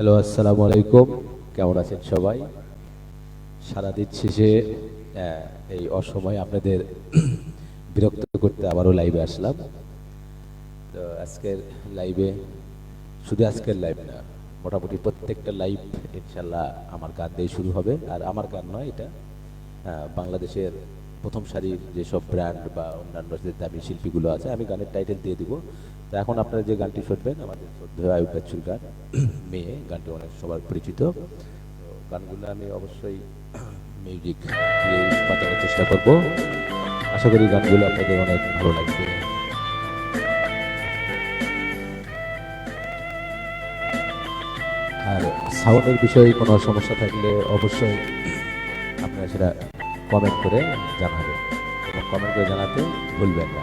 Hello আসসালামু আলাইকুম। কেমন আছেন সবাই? সারাদিন শেষে আহ, এই অসময়ে আপনাদের বিরক্ত করতে আবারও লাইভে আসলাম। তো আজকের লাইভে শুধু আজকের লাইভ না মোটামুটি প্রত্যেকটা লাইভ ইনশাল্লাহ আমার গান দিয়ে শুরু হবে। আর আমার গান নয় এটা বাংলাদেশের প্রথম সারির যেসব ব্র্যান্ড বা অন্যান্য যে দামি শিল্পীগুলো আছে, আমি গানের টাইটেল দিয়ে দিব। তো এখন আপনারা যে গানটি শুনবেন, আমাদের আয়ুব বাচ্চুর গান, মেয়ে, গানটি অনেক সবার পরিচিত। গানগুলো আমি অবশ্যই মিউজিক দিয়ে বাজানোর চেষ্টা করব। আশা করি গানগুলো আপনাদের অনেক ভালো লাগবে। আর সাউন্ডের বিষয়ে কোনো সমস্যা থাকলে অবশ্যই আপনারা সেটা কমেন্ট করে জানাবেন। এবং কমেন্ট করে জানাতে ভুলবেন না।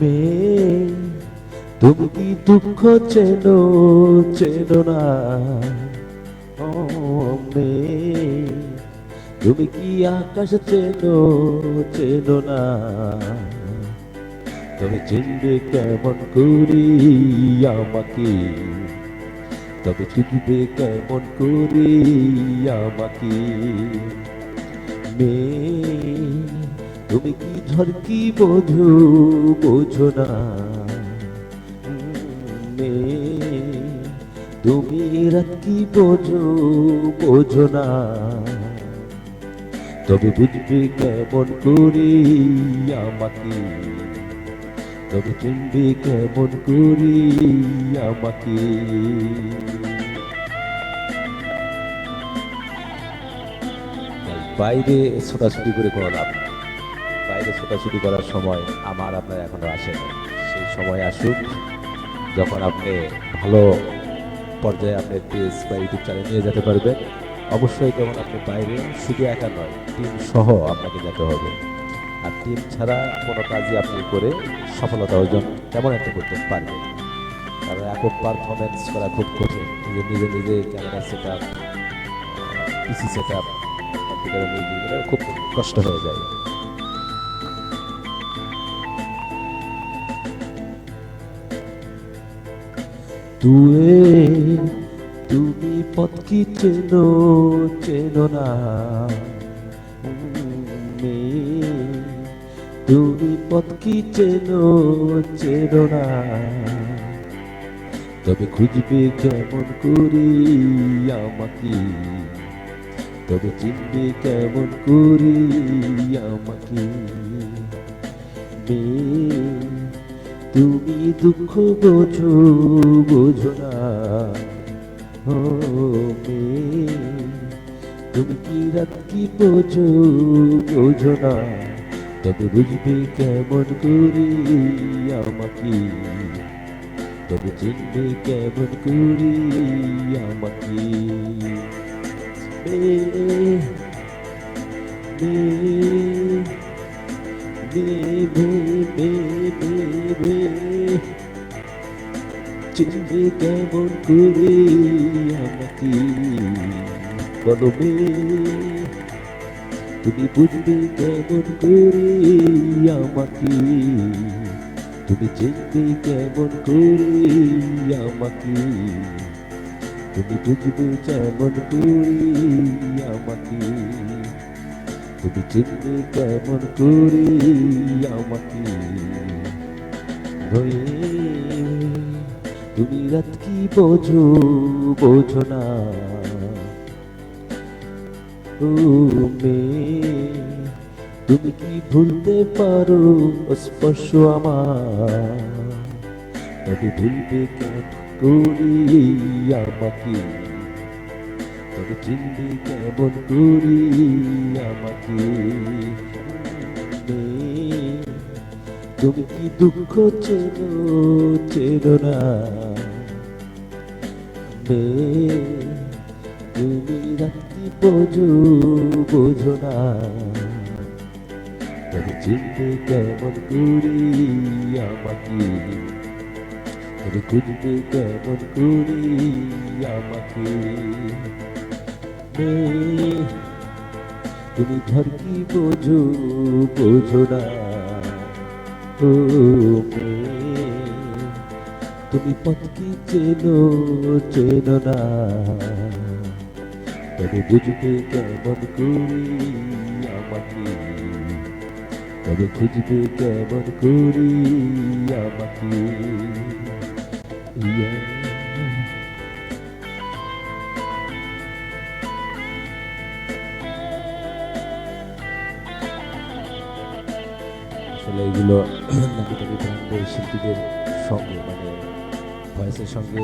মেয়ে তুমি কি দুঃখ চেনো চেনো না? তুমি কি আকাশ চেনো চেনো না? তবে চিনবে কেমন করি আমাকে। তবে চিনবে কেমন করি আমাকে। মেয়ে, তুমি কি ঝড় কি বোঝো বোঝো না। মেয়ে তুমি রাত কি বোঝো বোঝো না। তবে বুঝবে কেমন করি আমাকে, তবে চিনবে কেমন করি আমাকে। বাইরে ছোটাছুটি করে কোনো লাভ বাইরে ছোটাছুটি করার সময় আমার আপনার এখনও আসেনি সেই সময় আসুক। যখন আপনি ভালো পর্যায়ে আপনার পেজ বা ইউটিউব চ্যানেল নিয়ে যেতে পারবেন, অবশ্যই যখন আপনি বাইরে শুধু একা নয় টিম সহ আপনাকে যেতে হবে। আর টিম ছাড়া কোনো কাজই আপনি করে সফলতা অর্জন তেমন একটা করতে পারবেন কারণ এখন পারফরমেন্স করা খুব কঠিন। নিজে নিজে নিজে camera set up PC set up খুব কষ্ট হয়ে যায়। তুয়ে তুমি পথ কি চেনো চেনো না। তুমি পথ কি চেনো চেনো না। তবে খুঁজবে কেমন করি আমাকে, তবে চিনবে কেমন করি আমাকে। মেয়ে তুমি দুঃখ বোঝো বোঝো না। তুমি কি রাত কি বোঝো বোঝো না। তবে বুঝবে কেমন করি আমাকে। তবে চিনবে কেমন করি আমাকে। মেয়ে চিনবে কেমন করে আমাকে বলো তুমি বুঝবে কেমন করে আমাকে? তুমি চিনবে কেমন করে আমাকে? তুমি বুঝবে কেমন করে আমাকে? তুমি চিনবে কেমন করে আমাকে তুমি রাত কি বোঝো বোঝো না। তুমি কি ভুলতে পারো স্পর্শ আমার। তবে ভুলবে কেন করি আমাকে? তবে চিনবি কেমন করি আমাকে তুমি কি দুঃখ চেনো চেনো না? তুমি রাত্রি বোঝো বোঝো না? তবে চিনতে কেমন করি আমাকে? তবে খুঁজবে কেমন করি আমাকে? তুমি ঘর কি বোঝো বোঝো না ও তুমি পথ কি চেনো চেনো না। তবে বুঝবে কেমন করি আমাকে। তবে খুঁজবে কেমন করি আমাকে। Yeah. আসলে এগুলো নাকি তাকি ব্র্যান্ডের শিল্পীদের সঙ্গে মানে ভয়েসের সঙ্গে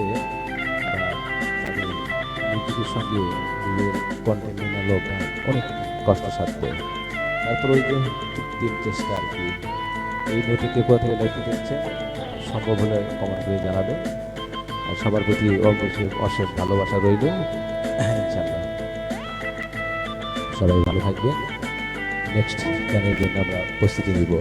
মিউজিকের সঙ্গে নিজের কন্টেন্ট মেনালো গান অনেক কষ্টসাধ্য তারপর ওই যে কৃত্রিম চেষ্টা আর কি, এই মুহূর্তে কে কোথা থেকে লাইফে দেখছে সম্ভব হলে কমেন্ট করে জানাবে আর সবার প্রতি অবশ্যই অশেষ ভালোবাসা রইল। ইনশাল্লাহ সবাই ভালো থাকবে নেক্সট গানের জন্য আমরা প্রস্তুতি নিব।